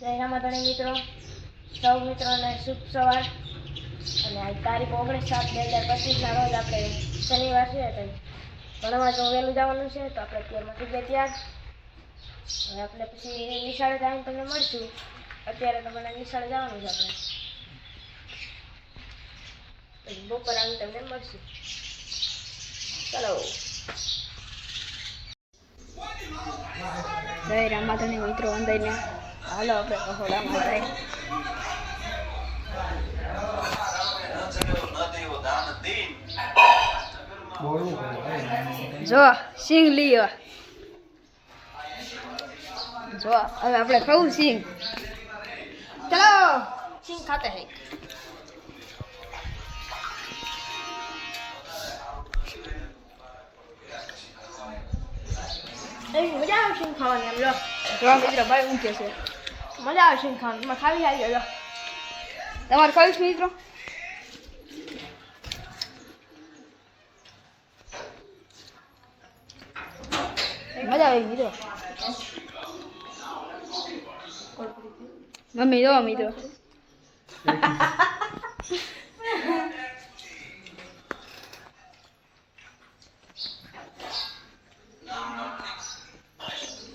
જય રામાધણી મિત્રો. સૌ મિત્રોને શુભ સવાર. અને આજ તારીખ ઓગણીસ સાત બે હજાર પચીસના રોજ આપણે શનિવાર છે તો ભણવા જો વહેલું જવાનું છે, તો આપણે અત્યારમાં થઈ ગયા ત્યાર. હવે આપણે પછી નિશાળે જઈને તમને મળશું. અત્યારે તો મને નિશાળે જવાનું છે આપણે. પછી બપોર આવીને તમને મળશું. ચલો. જય રામાધણી મિત્રો અંદરને હાલો, આપણે કહોડામાં જાય જો સિંગ લીયો. જો, હવે આપણે ખાવું સિંગ ચલો. સિંગ ખાતે હે. મજા આવે ખાવાની એમ લો. જો મિત્રો ભાઈ ઊંઘે છે. મજા આવે સિંગ ખાવાની તમે ખાવી આવી જાઓ તમારે ખાવું છે મિત્રો મજા આવી મિત્રો મમ્મી જો મિત્રો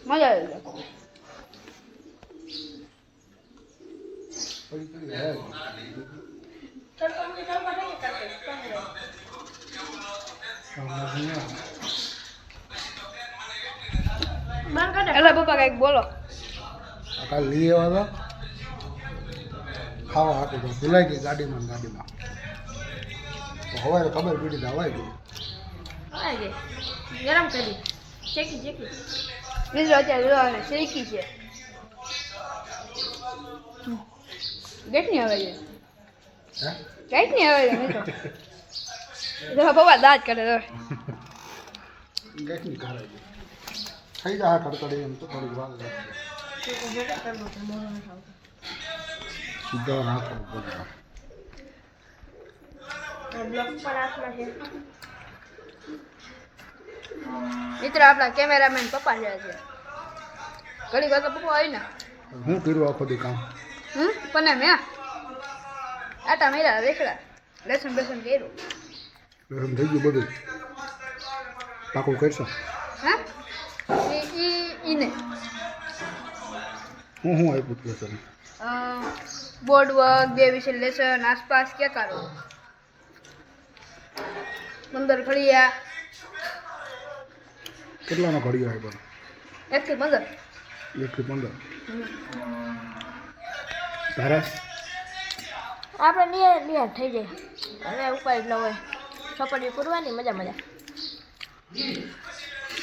મજા આવી ગઈ એટલે પપ્પા કંઈક બોલો. કાલ લઈ આવ્યા ખાવા હાટું તો ભૂલાઈ ગઈ ગાડીમાં ગાડીમાં. હવે ખબર પડી તો હવાઈ ગઈ. ગરમ કરી. શેકી શેકી. બીજું અત્યારે શેકી છે. ગેટની આવે છે? હે? ગેટની આવે છે? મિત્રો? જો પપ્પા દાંત કરે તો. ગેસની કરાઈ કરે થઈ જાય કડકડી એમ તો થોડી વાર સીધા નાખો બધા મિત્ર આપણા કેમેરામેન પપ્પા છે. ઘણી વાર તો પપ્પા આવી ને. હું કર્યું આખો દી કામ? હમ? પણ મેં? આટા મેરા રેખડા લેસન બેસન કર્યું. લસણ થઈ ગયું બધું. પાકું કરશો? હા? ઈને. હું હું આપ્યું તું લસણ? બોર્ડ વર્ક બે વિશે લેસન આસપાસ ક્યાં કરો પંદર ઘડિયા. કેટલાનો ઘડિયા આપ્યો? એક થી પંદર. એકથી પંદર. તારા આપણે નિયર નિયર થઈ જાય. અને ઉપર ન હોય. ચોપડી પૂરવાની મજા મજા.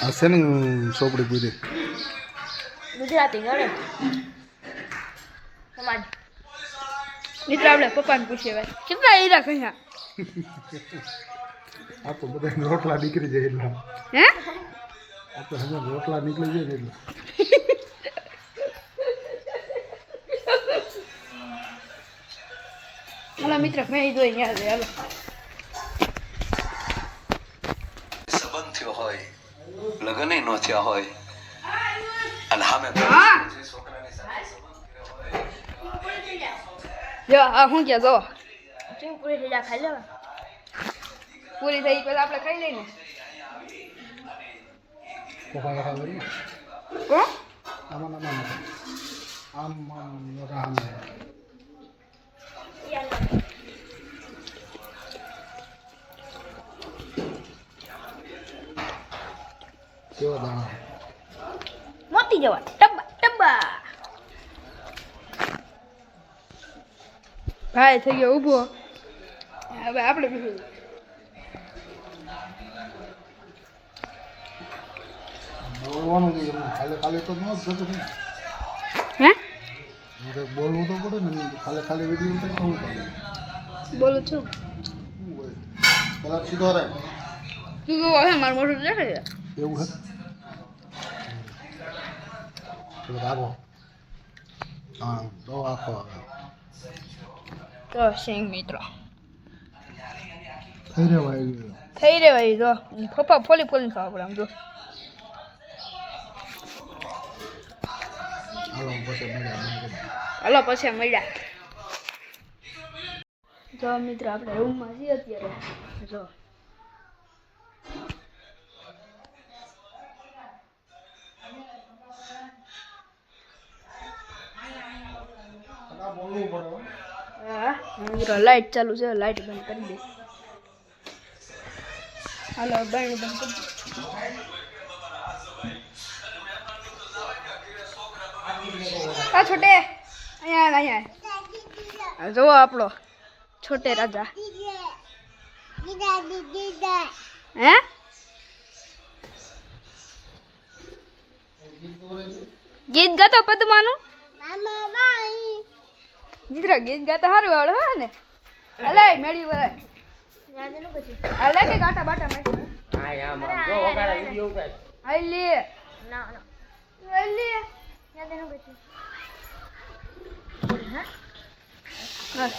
હશે ને ચોપડી પૂરી. ગુજરાતી ગણે. સમાજ. મિત્ર આપણે પપ્પાને પૂછીએ ભાઈ. કેટલા હીરા કહ્યા આ તો બધા રોટલા નીકળી જાય એટલા. હે? આ તો રોટલા નીકળી જાય ને એટલે. હાલો મિત્ર મેં જોઈ યાદ હાલો સંબંધ થયો હોય લગ્ન ન થયા હોય અને સામે હા જે જો આ શું કે જો પૂરી થઈ જાય ખાઈ લેવા પૂરી થઈ પેલા આપણે ખાઈ લઈને કોકા કોકા આમાં આમાં આમ આમ મોટા કેવા દાણા? મોતી જવા. ટબ્બા ટબ્બા ભાઈ થઈ ગયો ઊભો. હવે આપણે બીજું બોલવાનું એમને ખાલે ખાલે તો ન જ થતું હે? હું બોલવું તો પડે ને ખાલે ખાલે વીડિયો તો પડે બોલું છું. કલાક સીધો રહે. તું કેવો હે મારું મોઢું દેખાય એવું છે પેલો આગો હા તો આખો તો સિંગ મિત્રો થઈ રહ્યો ભાઈ થઈ રહ્યો ભાઈ જો પપ્પા ફોલી ફોલી ખાવા પડે આમ જો. હાલો પછી મળ્યા જો મિત્રો આપણે રૂમમાં છીએ અત્યારે જો આ બોલવું પડે લાઈટ ચાલુ છે લાઈટ બંધ કરી દે. હાલો બંધ બંધ કરી આ છોટે, અહીંયા અહીંયા જુઓ આપણો છોટે રાજા. હે? ગીત ગાતો પદ્માનું? મિત્ર ગીત ગાતા સારું આવડે હે ને? અલે મેળી વરાય યાદ એનું પછી અલે કે ગાટા બાટા વિડિયો હાઈ લે. ના ના. હાઈ યાદ એનું પછી હા.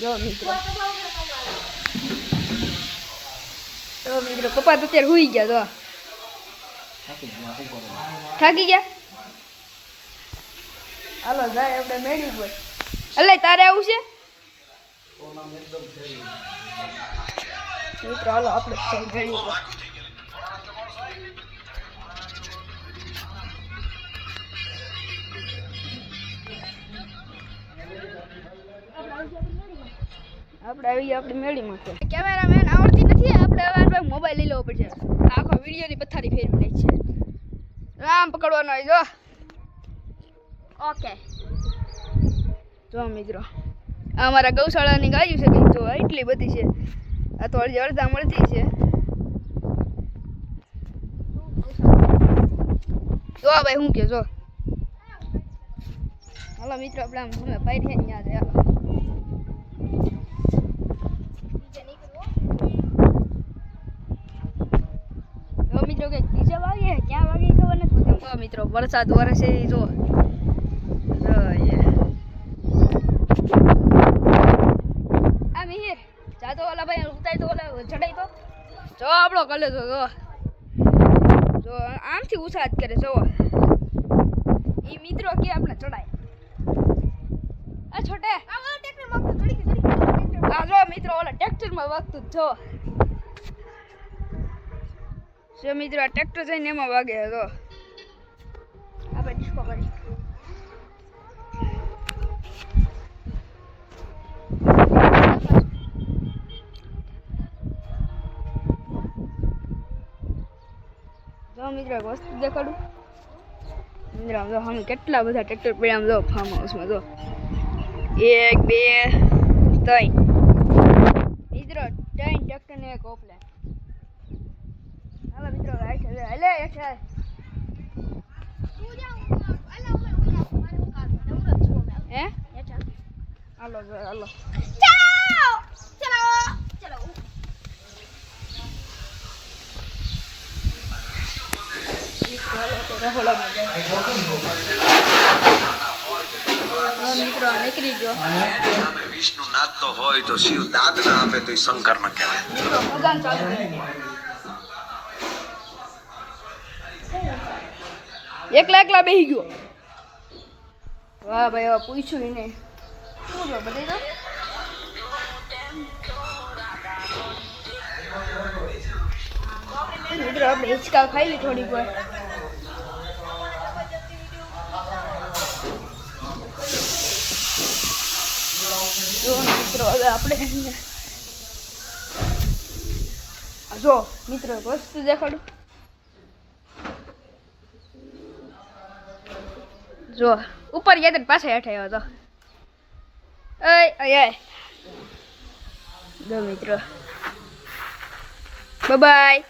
જો મિત્રો. તો મિત્રો પપ્પા તો અત્યારે હુઈ ગયા તો થાકી ગયા? હાલો જાય આપણે મેળી પર અલે તારે આવું છે? મિત્રો હાલો આપણે મેળી આપણે આવી આપણી મેળીમાં છે. કેમેરામેન આવડતી નથી આપણે હવે મોબાઈલ લઈ લેવો પડશે. આખો વિડીયોની પથારી ફેરવી નાખી છે. આમ પકડવાનો હોય જો ઓકે. જો મિત્રો, આ અમારા ગૌશાળાની ગાયું છે કંઈક જો એટલી બધી છે. આ તો અડધી મળતી છે. જો ભાઈ શું કે જો. હાલો મિત્રો, આપણે આમ તમે પાઈ છે ત્યાં જાય મિત્રો કે નીચે વાગે ક્યાં વાગે ખબર નથી. મિત્રો, વરસાદ વરસે જો એ. આ મિહિર જા તો ઓલા ભાઈ ઉતારી તો ઓલા ચડાઈ તો જો આપણો કલે જો જો. જો આમથી ઉછાદ કરે જો એ મિત્રો કે આપણે ચડાય. આ છોટે. આ જો મિત્રો, ઓલા ટ્રેક્ટરમાં વાગતું જો જો. મિત્રો, આ ટ્રેક્ટર જઈને એમાં વાગે, જો. આપણે ડિસ્કો કરી. મિત્રો એક વસ્તુ દેખાડું? મિત્રો આમ જો અમે કેટલા બધા ટ્રેક્ટર પડ્યા આમ જો ફાર્મ હાઉસમાં જો એક બે ત્રણ. મિત્રો ત્રણ ટ્રેક્ટર ને એક ઓપલે. હાલો મિત્રો રાઈટ હવે હાલે એક. હે હાલો હાલો હાલો તો રહોડામાં જાય. હા, મિત્રો નીકળી ગયો વિષ્ણુ નાચતો હોય તો શિવ દાદ આપે તો શંકર ન કહેવાય એકલા એકલા બેહી ગયો. વાહ ભાઈ હવે પૂછ્યું એને. શું જો બધી તો આપણે હિંચકા ખાઈ લી થોડીક વાર. જો મિત્રો, હવે આપણે જો, મિત્રો વસ્તુ દેખાડું. જો, ઉપર ગયા તો પાછા હેઠ આવ્યો હતો અય અય જો, મિત્રો. બાય